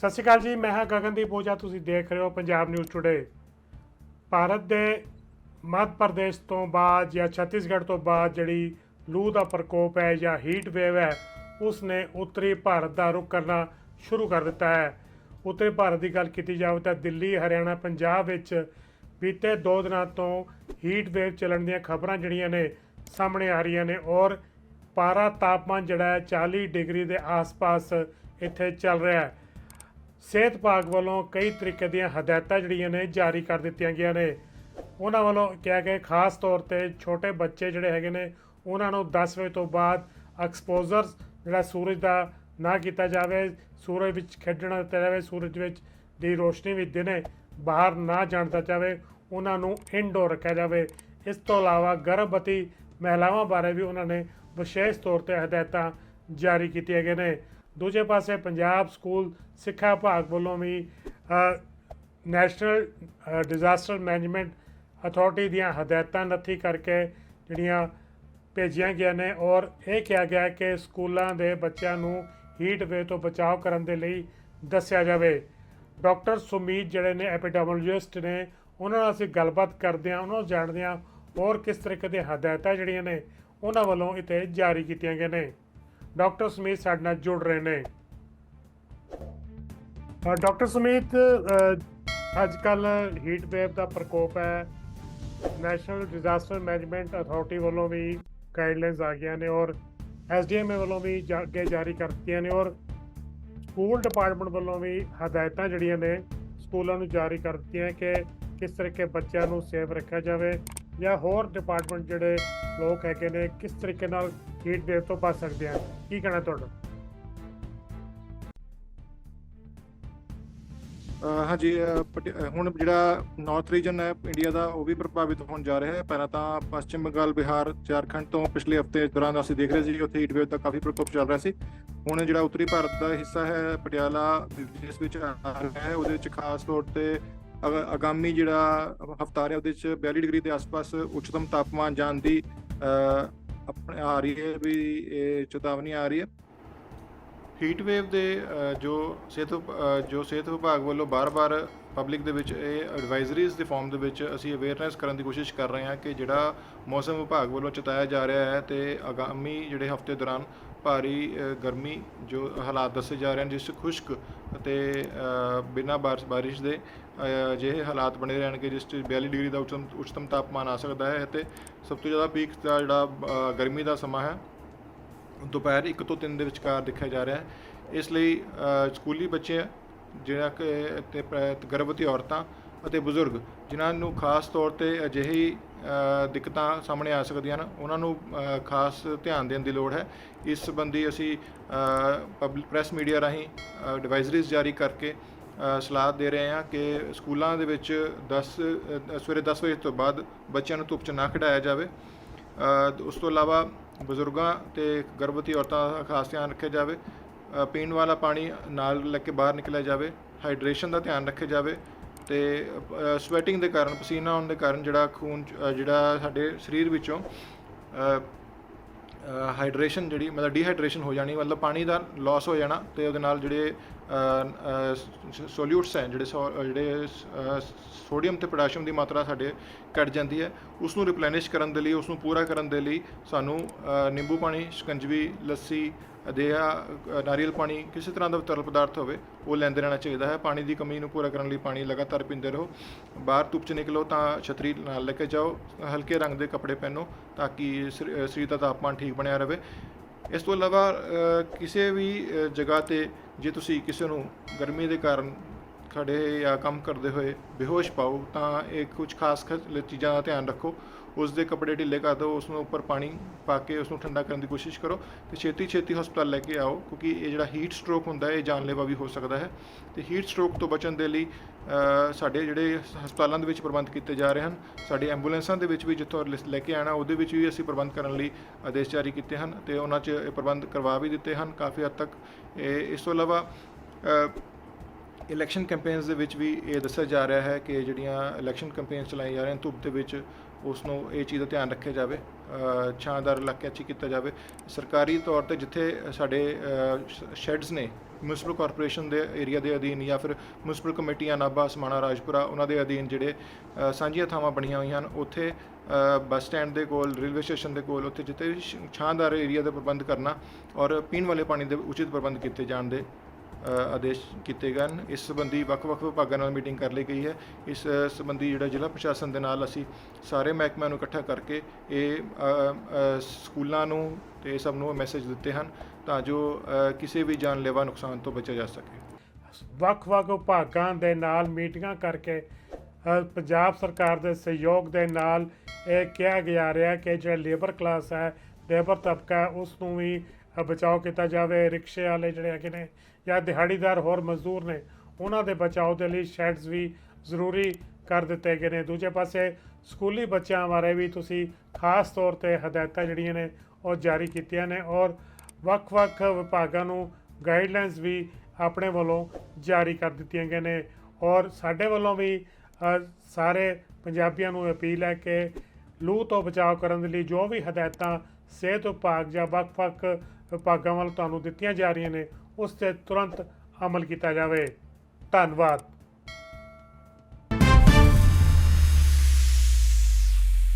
ਸਤਿ ਸ਼੍ਰੀ ਅਕਾਲ ਜੀ, ਮੈਂ ਹਾਂ ਗਗਨਦੀਪ ਓਝਾ ਤੁਸੀਂ ਦੇਖ ਰਹੇ ਹੋ ਪੰਜਾਬ ਨਿਊਜ਼ ਟੁਡੇ ਭਾਰਤ ਦੇ ਮੱਧ ਪ੍ਰਦੇਸ਼ ਤੋਂ ਬਾਅਦ ਜਾਂ ਛੱਤੀਸਗੜ੍ਹ ਤੋਂ ਬਾਅਦ ਜਿਹੜੀ ਲੂ ਦਾ ਪ੍ਰਕੋਪ ਹੈ ਜਾਂ ਹੀਟ ਵੇਵ ਹੈ ਉਸ ਨੇ ਉੱਤਰੀ ਭਾਰਤ ਦਾ ਰੁਖ ਕਰਨਾ ਸ਼ੁਰੂ ਕਰ ਦਿੱਤਾ ਹੈ। ਉੱਤਰੀ ਭਾਰਤ ਦੀ ਗੱਲ ਕੀਤੀ ਜਾਵੇ ਤਾਂ ਦਿੱਲੀ, ਹਰਿਆਣਾ, ਪੰਜਾਬ ਵਿੱਚ ਬੀਤੇ 2 ਦਿਨਾਂ ਤੋਂ ਹੀਟ ਵੇਵ ਚੱਲਣ ਦੀਆਂ ਖਬਰਾਂ ਜਿਹੜੀਆਂ ਨੇ ਸਾਹਮਣੇ ਆ ਰਹੀਆਂ ਨੇ ਔਰ ਪਾਰਾ ਤਾਪਮਾਨ ਜਿਹੜਾ ਹੈ 40 ਡਿਗਰੀ ਦੇ ਆਸ-ਪਾਸ ਇੱਥੇ ਚੱਲ ਰਿਹਾ ਹੈ। ਸਿਹਤ ਵਿਭਾਗ ਵੱਲੋਂ ਕਈ ਤਰੀਕੇ ਦੀਆਂ ਹਦਾਇਤਾਂ ਜਿਹੜੀਆਂ ਨੇ ਜਾਰੀ ਕਰ ਦਿੱਤੀਆਂ ਗਈਆਂ ਨੇ। ਉਹਨਾਂ ਵੱਲੋਂ ਕਿਹਾ ਗਿਆ ਖਾਸ ਤੌਰ ਤੇ ਛੋਟੇ ਬੱਚੇ ਜਿਹੜੇ ਹੈਗੇ ਨੇ, ਉਹਨਾਂ ਨੂੰ 10 ਵਜੇ ਤੋਂ ਬਾਅਦ ਐਕਸਪੋਜ਼ਰ ਜਿਹੜਾ ਸੂਰਜ ਦਾ ਨਾ ਕੀਤਾ ਜਾਵੇ, ਸੂਰਜ ਵਿੱਚ ਖੇਡਣਾ ਦਿੱਤਾ ਜਾਵੇ, ਸੂਰਜ ਵਿੱਚ ਦੀ ਰੋਸ਼ਨੀ ਵਿੱਚ ਦਿਨੇ ਬਾਹਰ ਨਾ ਜਾਣ ਦਿੱਤਾ ਜਾਵੇ, ਉਹਨਾਂ ਨੂੰ ਇਨਡੋਰ ਰੱਖਿਆ ਜਾਵੇ। ਇਸ ਤੋਂ ਇਲਾਵਾ ਗਰਭਵਤੀ ਮਹਿਲਾਵਾਂ ਬਾਰੇ ਵੀ ਉਹਨਾਂ ਨੇ ਵਿਸ਼ੇਸ਼ ਤੌਰ ਤੇ ਹਦਾਇਤਾਂ ਜਾਰੀ ਕੀਤੀਆਂ ਗਈਆਂ ਨੇ। ਦੂਜੇ ਪਾਸੇ ਪੰਜਾਬ ਸਕੂਲ ਸਿੱਖਿਆ ਵਿਭਾਗ ਵੱਲੋਂ ਵੀ ਨੈਸ਼ਨਲ ਡਿਜ਼ਾਸਟਰ ਮੈਨੇਜਮੈਂਟ ਅਥਾਰਟੀ ਦੀਆਂ ਹਦਾਇਤਾਂ ਨੱਥੀ ਕਰਕੇ ਜਿਹੜੀਆਂ ਭੇਜੀਆਂ ਗਈਆਂ ਨੇ ਔਰ ਇਹ ਕਿਹਾ ਗਿਆ ਕਿ ਸਕੂਲਾਂ ਦੇ ਬੱਚਿਆਂ ਨੂੰ ਹੀਟ ਵੇ ਤੋਂ ਬਚਾਅ ਕਰਨ ਦੇ ਲਈ ਦੱਸਿਆ ਜਾਵੇ। ਡਾਕਟਰ ਸੁਮੀਤ ਜਿਹੜੇ ਨੇ, ਐਪੀਡੈਮੋਲੋਜਿਸਟ ਨੇ, ਉਹਨਾਂ ਨਾਲ ਅਸੀਂ ਗੱਲਬਾਤ ਕਰਦੇ ਹਾਂ, ਉਹਨਾਂ ਨੂੰ ਜਾਣਦੇ ਹਾਂ ਹੋਰ ਕਿਸ ਤਰੀਕੇ ਦੀਆਂ ਹਦਾਇਤਾਂ ਜਿਹੜੀਆਂ ਨੇ, ਉਹਨਾਂ ਵੱਲੋਂ ਇੱਥੇ ਜਾਰੀ ਕੀਤੀਆਂ ਗਈਆਂ ਨੇ। ਡਾਕਟਰ ਸਮੀਤ ਸਾਡੇ ਨਾਲ ਜੁੜ ਰਹੇ ਨੇ। ਅ, ਡਾਕਟਰ ਸੁਮੀਤ ਅੱਜ ਕੱਲ ਹੀਟ ਵੇਵ ਦਾ ਪ੍ਰਕੋਪ ਹੈ। ਨੈਸ਼ਨਲ ਡਿਜ਼ਾਸਟਰ ਮੈਨੇਜਮੈਂਟ ਅਥਾਰਟੀ ਵੱਲੋਂ ਵੀ ਗਾਈਡਲਾਈਨਸ ਆ ਗਈਆਂ ਨੇ ਔਰ ਐਸਡੀਐਮਏ ਵੱਲੋਂ ਵੀ ਜਾ- ਅੱਗੇ ਜਾਰੀ ਕਰ ਦਿੱਤੀਆਂ ਨੇ ਔਰ ਸਕੂਲ ਡਿਪਾਰਟਮੈਂਟ ਵੱਲੋਂ ਵੀ ਹਦਾਇਤਾਂ ਜਿਹੜੀਆਂ ਨੇ ਸਕੂਲਾਂ ਨੂੰ ਜਾਰੀ ਕਰ ਦਿੱਤੀਆਂ ਕਿ ਕਿਸ ਤਰੀਕੇ ਬੱਚਿਆਂ ਨੂੰ ਸੇਫ ਰੱਖਿਆ ਜਾਵੇ ਜਾਂ ਹੋਰ ਡਿਪਾਰਟਮੈਂਟ ਜਿਹੜੇ ਲੋਕ ਹੈਗੇ ਨੇ ਕਿਸ ਤਰੀਕੇ ਨਾਲ ਹੀਟ ਵੇਵ ਤੋਂ ਬਚ ਸਕਦੇ ਆ। ਕੀ ਕਹਿਣਾ ਤੁਹਾਡਾ? ਹਾਂਜੀ ਅਹ ਹੁਣ ਜਿਹੜਾ ਨਾਰਥ ਰੀਜਨ ਹੈ ਇੰਡੀਆ ਦਾ, ਉਹ ਵੀ ਪ੍ਰਭਾਵਿਤ ਹੋਣ ਜਾ ਰਿਹਾ ਹੈ। ਪਹਿਲਾਂ ਤਾਂ ਪੱਛਮ ਬੰਗਾਲ, ਬਿਹਾਰ, ਝਾਰਖੰਡ ਤੋਂ ਪਿਛਲੇ ਹਫ਼ਤੇ ਦੌਰਾਨ ਅਸੀਂ ਦੇਖ ਰਹੇ ਸੀ ਕਿ ਉੱਥੇ ਹੀਟ ਵੇਵ ਦਾ ਕਾਫੀ ਪ੍ਰਕੋਪ ਚੱਲ ਰਿਹਾ ਸੀ। ਹੁਣ ਜਿਹੜਾ ਉੱਤਰੀ ਭਾਰਤ ਦਾ ਹਿੱਸਾ ਹੈ, ਪਟਿਆਲਾ, ਜਿਸ ਵਿੱਚ ਆ ਰਿਹਾ ਹੈ, ਉਹਦੇ ਵਿੱਚ ਖਾਸ ਤੌਰ ਤੇ ਅਗ- ਆਗਾਮੀ ਜਿਹੜਾ ਹਫਤਾ ਰਿਹਾ, ਉਹਦੇ ਵਿੱਚ 42 ਡਿਗਰੀ ਦੇ ਆਸ-ਪਾਸ ਉੱਚਤਮ ਤਾਪਮਾਨ ਜਾਣ ਦੀ ਆਪਣੇ ਆ ਰਹੀ ਹੈ ਵੀ ਇਹ ਚੇਤਾਵਨੀ ਆ ਰਹੀ ਹੈ। ਹੀਟ ਵੇਵ ਦੇ ਜੋ ਸਿਹਤ ਜੋ ਸਿਹਤ ਵਿਭਾਗ ਵੱਲੋਂ ਬਾਰ-ਬਾਰ ਪਬਲਿਕ ਦੇ ਵਿੱਚ ਇਹ ਐਡਵਾਈਜ਼ਰੀਜ਼ ਦੇ ਫਾਰਮ ਦੇ ਵਿੱਚ ਅਸੀਂ ਅਵੇਅਰਨੈਸ ਕਰਨ ਦੀ ਕੋਸ਼ਿਸ਼ ਕਰ ਰਹੇ ਹਾਂ ਕਿ ਜਿਹੜਾ ਮੌਸਮ ਵਿਭਾਗ ਵੱਲੋਂ ਚੇਤਾਇਆ ਜਾ ਰਿਹਾ ਹੈ ਤੇ ਆਗਾਮੀ ਜਿਹੜੇ ਹਫ਼ਤੇ ਦੌਰਾਨ ਭਾਰੀ ਗਰਮੀ ਜੋ ਹਾਲਾਤ ਦੱਸੇ ਜਾ ਰਹੇ ਹਨ, ਜਿਸ 'ਚ ਖੁਸ਼ਕ ਅਤੇ ਬਿਨਾਂ ਬਾਰਿਸ਼ ਬਾਰਿਸ਼ ਦੇ ਅਜਿਹੇ ਹਾਲਾਤ ਬਣੇ ਰਹਿਣਗੇ, ਜਿਸ 'ਚ 42 ਡਿਗਰੀ ਦਾ ਉੱਚਤਮ ਉੱਚਤਮ ਤਾਪਮਾਨ ਆ ਸਕਦਾ ਹੈ ਅਤੇ ਸਭ ਤੋਂ ਜ਼ਿਆਦਾ ਪੀਕ ਦਾ ਜਿਹੜਾ ਗਰਮੀ ਦਾ ਸਮਾਂ ਹੈ ਦੁਪਹਿਰ 1 ਤੋਂ 3 ਦੇ ਵਿਚਕਾਰ ਦੇਖਿਆ ਜਾ ਰਿਹਾ ਹੈ। ਇਸ ਲਈ ਸਕੂਲੀ ਬੱਚੇ, ਜਿਹੜਾ ਕਿ ਤੇ ਪ- ਗਰਭਵਤੀ ਔਰਤਾਂ ਅਤੇ ਬਜ਼ੁਰਗ, ਜਿਨ੍ਹਾਂ ਨੂੰ ਖਾਸ ਤੌਰ ਤੇ ਅਜਿਹੀ ਦਿੱਕਤਾਂ ਸਾਹਮਣੇ ਆ ਸਕਦੀਆਂ ਹਨ। ਉਹਨਾਂ ਨੂੰ ਖਾਸ ਧਿਆਨ ਦੇਣ ਦੀ ਲੋੜ ਹੈ। ਇਸ ਸੰਬੰਧੀ ਅਸੀਂ ਪਬਲਿਕ ਪ੍ਰੈਸ ਮੀਡੀਆ ਰਾਹੀਂ ਐਡਵਾਈਜ਼ਰੀਜ਼ ਜਾਰੀ ਕਰਕੇ ਸਲਾਹ ਦੇ ਰਹੇ ਹਾਂ ਕਿ ਸਕੂਲਾਂ ਦੇ ਵਿੱਚ 10 ਸਵੇਰੇ 10 ਵਜੇ ਤੋਂ ਬਾਅਦ ਬੱਚਿਆਂ ਨੂੰ ਧੁੱਪ 'ਚ ਨਾ ਖਿਡਾਇਆ ਜਾਵੇ। ਉਸ ਤੋਂ ਇਲਾਵਾ ਬਜ਼ੁਰਗਾਂ ਤੇ ਗਰਭਵਤੀ ਔਰਤਾਂ ਦਾ ਖਾਸ ਧਿਆਨ ਰੱਖਿਆ ਜਾਵੇ। ਪੀਣ ਵਾਲਾ ਪਾਣੀ ਨਾਲ ਲੈ ਕੇ ਬਾਹਰ ਨਿਕਲਿਆ ਜਾਵੇ। ਹਾਈਡਰੇਸ਼ਨ ਦਾ ਧਿਆਨ ਰੱਖਿਆ ਜਾਵੇ। ਤੇ ਸਵੈਟਿੰਗ ਦੇ ਕਾਰਨ ਪਸੀਨਾ ਆਉਣ ਦੇ ਕਾਰਨ ਜਿਹੜਾ ਖੂਨ 'ਚ, ਜਿਹੜਾ ਸਾਡੇ ਸਰੀਰ ਵਿੱਚੋਂ ਹਾਈਡਰੇਸ਼ਨ ਜਿਹੜੀ ਮਤਲਬ ਡੀਹਾਈਡਰੇਸ਼ਨ ਹੋ ਜਾਣੀ ਮਤਲਬ ਪਾਣੀ ਦਾ ਲਾਸ ਹੋ ਜਾਣਾ ਤੇ ਉਹਦੇ ਨਾਲ ਜਿਹੜੇ ਸੋਲਿਊਟਸ ਹੈ ਜਿਹੜੇ ਸੋ- ਜਿਹੜੇ ਸੋਡੀਅਮ ਤੇ ਪੋਟਾਸ਼ੀਅਮ ਦੀ ਮਾਤਰਾ ਸਾਡੇ ਘਟ ਜਾਂਦੀ ਹੈ। ਉਸ ਨੂੰ ਰਿਪਲੇਨਿਸ਼ ਕਰਨ ਦੇ ਲਈ ਉਸ ਨੂੰ ਪੂਰਾ ਕਰਨ ਦੇ ਲਈ ਸਾਨੂੰ ਨਿੰਬੂ ਪਾਣੀ, ਸ਼ਿਕੰਜਵੀ, ਲੱਸੀ ਅਦੇਹਾ ਨਾਰੀਅਲ ਪਾਣੀ, ਕਿਸੇ ਤਰ੍ਹਾਂ ਦਾ ਤਰਲ ਪਦਾਰਥ ਹੋਵੇ, ਉਹ ਲੈਂਦੇ ਰਹਿਣਾ ਚਾਹੀਦਾ ਹੈ। ਪਾਣੀ ਦੀ ਕਮੀ ਨੂੰ ਪੂਰਾ ਕਰਨ ਲਈ ਪਾਣੀ ਲਗਾਤਾਰ ਪੀਂਦੇ ਰਹੋ। ਬਾਹਰ ਧੁੱਪ 'ਚ ਨਿਕਲੋ ਤਾਂ ਛਤਰੀ ਨਾਲ ਲੈ ਕੇ ਜਾਓ। ਹਲਕੇ ਰੰਗ ਦੇ ਕੱਪੜੇ ਪਹਿਨੋ ਤਾਂ ਕਿ ਸਰੀ- ਸਰੀਰ ਦਾ ਤਾਪਮਾਨ ਠੀਕ ਬਣਿਆ ਰਹੇ। ਇਸ ਤੋਂ ਇਲਾਵਾ ਕਿਸੇ ਵੀ ਜਗ੍ਹਾ ਤੇ ਜੇ ਤੁਸੀਂ ਕਿਸੇ ਨੂੰ ਗਰਮੀ ਦੇ ਕਾਰਨ ਖੜੇ ਜਾਂ ਕੰਮ ਕਰਦੇ ਹੋਏ ਬੇਹੋਸ਼ ਪਾਓ, ਤਾਂ ਇਹ ਕੁਝ ਖਾਸ ਖਾਸ ਚੀਜ਼ਾਂ ਦਾ ਧਿਆਨ ਰੱਖੋ। ਉਸ ਦੇ ਕੱਪੜੇ ਢਿੱਲੇ ਕਰ ਦਿਓ ਉਸ ਨੂੰ ਉੱਪਰ ਪਾਣੀ ਪਾ ਕੇ ਉਸ ਨੂੰ ਠੰਡਾ ਕਰਨ ਦੀ ਕੋਸ਼ਿਸ਼ ਕਰੋ ਤੇ ਛੇਤੀ ਛੇਤੀ ਹਸਪਤਾਲ ਲੈ ਕੇ ਆਓ, ਕਿਉਂਕਿ ਇਹ ਜਿਹੜਾ ਹੀਟ ਸਟ੍ਰੋਕ ਹੁੰਦਾ ਹੈ, ਇਹ ਜਾਨਲੇਵਾ ਵੀ ਹੋ ਸਕਦਾ ਹੈ। ਤੇ ਹੀਟ ਸਟ੍ਰੋਕ ਤੋਂ ਬਚਣ ਦੇ ਲਈ ਸਾਡੇ ਜਿਹੜੇ ਹਸਪਤਾਲਾਂ ਦੇ ਵਿੱਚ ਪ੍ਰਬੰਧ ਕੀਤੇ ਜਾ ਰਹੇ ਹਨ, ਸਾਡੇ ਐਂਬੂਲੈਂਸਾਂ ਦੇ ਵਿੱਚ ਵੀ ਜਿੱਥੋਂ ਲਿਸ- ਲੈ ਕੇ ਆਣਾ ਉਹਦੇ ਵਿੱਚ ਵੀ ਅਸੀਂ ਪ੍ਰਬੰਧ ਕਰਨ ਲਈ ਆਦੇਸ਼ ਜਾਰੀ ਕੀਤੇ ਹਨ ਤੇ ਉਹਨਾਂ 'ਚ ਇਹ ਪ੍ਰਬੰਧ ਕਰਵਾ ਵੀ ਦਿੱਤੇ ਹਨ ਕਾਫੀ ਹੱਦ ਤੱਕ। ਇਹ, ਇਸ ਤੋਂ ਇਲਾਵਾ ਇਲੈਕਸ਼ਨ ਕੈਂਪੇਨਸ ਦੇ ਵਿੱਚ ਵੀ ਇਹ ਦੱਸਿਆ ਜਾ ਰਿਹਾ ਹੈ ਕਿ ਜਿਹੜੀਆਂ ਇਲੈਕਸ਼ਨ ਕੈਂਪੇਨਸ ਚਲਾਈਆਂ ਜਾ ਰਹੀਆਂ ਧੁੱਪ ਦੇ ਵਿੱਚ ਉਸ ਨੂੰ ਇਹ ਚੀਜ਼ ਦਾ ਧਿਆਨ ਰੱਖਿਆ ਜਾਵੇ ਛਾਂਦਾਰ ਇਲਾਕਿਆਂ 'ਚ ਹੀ ਕੀਤਾ ਜਾਵੇ। ਸਰਕਾਰੀ ਤੌਰ ਤੇ ਜਿੱਥੇ ਸਾਡੇ ਸ਼ੈਡਸ ਨੇ ਮਿਊਨਿਸਪਲ ਕਾਰਪੋਰੇਸ਼ਨ ਦੇ ਏਰੀਆ ਦੇ ਅਧੀਨ ਜਾਂ ਫਿਰ ਮਿਊਨਿਸਪਲ ਕਮੇਟੀਆਂ ਨਾਭਾ ਸਮਾਣਾ, ਰਾਜਪੁਰਾ, ਉਹਨਾਂ ਦੇ ਅਧੀਨ ਜਿਹੜੇ ਸਾਂਝੀਆਂ ਥਾਵਾਂ ਬਣੀਆਂ ਹੋਈਆਂ ਹਨ, ਉੱਥੇ ਬੱਸ ਸਟੈਂਡ ਦੇ ਕੋਲ ਰੇਲਵੇ ਸਟੇਸ਼ਨ ਦੇ ਕੋਲ, ਉੱਥੇ ਜਿੱਥੇ ਛਾਂਦਾਰ ਏਰੀਆ ਦਾ ਪ੍ਰਬੰਧ ਕਰਨਾ ਔਰ ਪੀਣ ਵਾਲੇ ਪਾਣੀ ਦੇ ਉਚਿਤ ਪ੍ਰਬੰਧ ਕੀਤੇ ਜਾਣ ਦੇ ਆਦੇਸ਼ ਕੀਤੇ ਗਏ ਹਨ। ਇਸ ਸੰਬੰਧੀ ਵੱਖ-ਵੱਖ ਵਿਭਾਗਾਂ ਨਾਲ ਮੀਟਿੰਗ ਕਰ ਲਈ ਗਈ ਹੈ। ਇਸ ਸੰਬੰਧੀ ਜਿਹੜਾ ਜ਼ਿਲ੍ਹਾ ਪ੍ਰਸ਼ਾਸਨ ਦੇ ਨਾਲ ਅਸੀਂ ਸਾਰੇ ਮਹਿਕਮਿਆਂ ਨੂੰ ਇਕੱਠਾ ਕਰਕੇ ਇਹ ਸਕੂਲਾਂ ਨੂੰ ਤੇ ਸਭ ਨੂੰ ਮੈਸੇਜ ਦਿੱਤੇ ਹਨ ਤਾਂ ਜੋ ਕਿਸੇ ਵੀ ਜਾਨਲੇਵਾ ਨੁਕਸਾਨ ਤੋਂ ਬਚਿਆ ਜਾ ਸਕੇ। ਵੱਖ-ਵੱਖ ਵਿਭਾਗਾਂ ਦੇ ਨਾਲ ਮੀਟਿੰਗਾਂ ਕਰਕੇ ਪੰਜਾਬ ਸਰਕਾਰ ਦੇ ਸਹਿਯੋਗ ਦੇ ਨਾਲ ਇਹ ਕਿਹਾ ਗਿਆ ਰਿਹਾ ਕਿ ਜਿਹੜਾ ਲੇਬਰ ਕਲਾਸ ਹੈ, ਲੇਬਰ ਤਬਕਾ ਉਸ ਨੂੰ ਵੀ ਬਚਾਓ ਕੀਤਾ ਜਾਵੇ, ਰਿਕਸ਼ੇ ਵਾਲੇ ਜਿਹੜੇ ਹੈਗੇ ਨੇ ਜਾਂ ਦਿਹਾੜੀਦਾਰ ਹੋਰ ਮਜ਼ਦੂਰ ਨੇ, ਉਹਨਾਂ ਦੇ ਬਚਾਓ ਦੇ ਲਈ ਸ਼ੈਡਸ ਵੀ ਜ਼ਰੂਰੀ ਕਰ ਦਿੱਤੇ ਗਏ ਨੇ। ਦੂਜੇ ਪਾਸੇ ਸਕੂਲੀ ਬੱਚਿਆਂ ਬਾਰੇ ਵੀ ਤੁਸੀਂ ਖਾਸ ਤੌਰ ਤੇ ਹਦਾਇਤਾਂ ਜਿਹੜੀਆਂ ਨੇ, ਉਹ ਜਾਰੀ ਕੀਤੀਆਂ ਨੇ ਔਰ ਵੱਖ-ਵੱਖ ਵਿਭਾਗਾਂ ਨੂੰ ਗਾਈਡਲਾਈਨਸ ਵੀ ਆਪਣੇ ਵੱਲੋਂ ਜਾਰੀ ਕਰ ਦਿੱਤੀਆਂ ਗਈਆਂ ਨੇ ਔਰ ਸਾਡੇ ਵੱਲੋਂ ਵੀ ਸਾਰੇ ਪੰਜਾਬੀਆਂ ਨੂੰ ਅਪੀਲ ਹੈ ਕਿ ਲੂ ਤੋਂ ਬਚਾਅ ਕਰਨ ਦੇ ਲਈ ਜੋ ਵੀ ਹਦਾਇਤਾਂ ਸਿਹਤ ਵਿਭਾਗ ਜਾਂ ਵੱਖ-ਵੱਖ ਵਿਭਾਗਾਂ ਵੱਲ ਤੁਹਾਨੂੰ ਦਿੱਤੀਆਂ ਜਾ ਰਹੀਆਂ ਨੇ, ਉਸ ਤੇ ਤੁਰੰਤ ਅਮਲ ਕੀਤਾ ਜਾਵੇ। ਧੰਨਵਾਦ।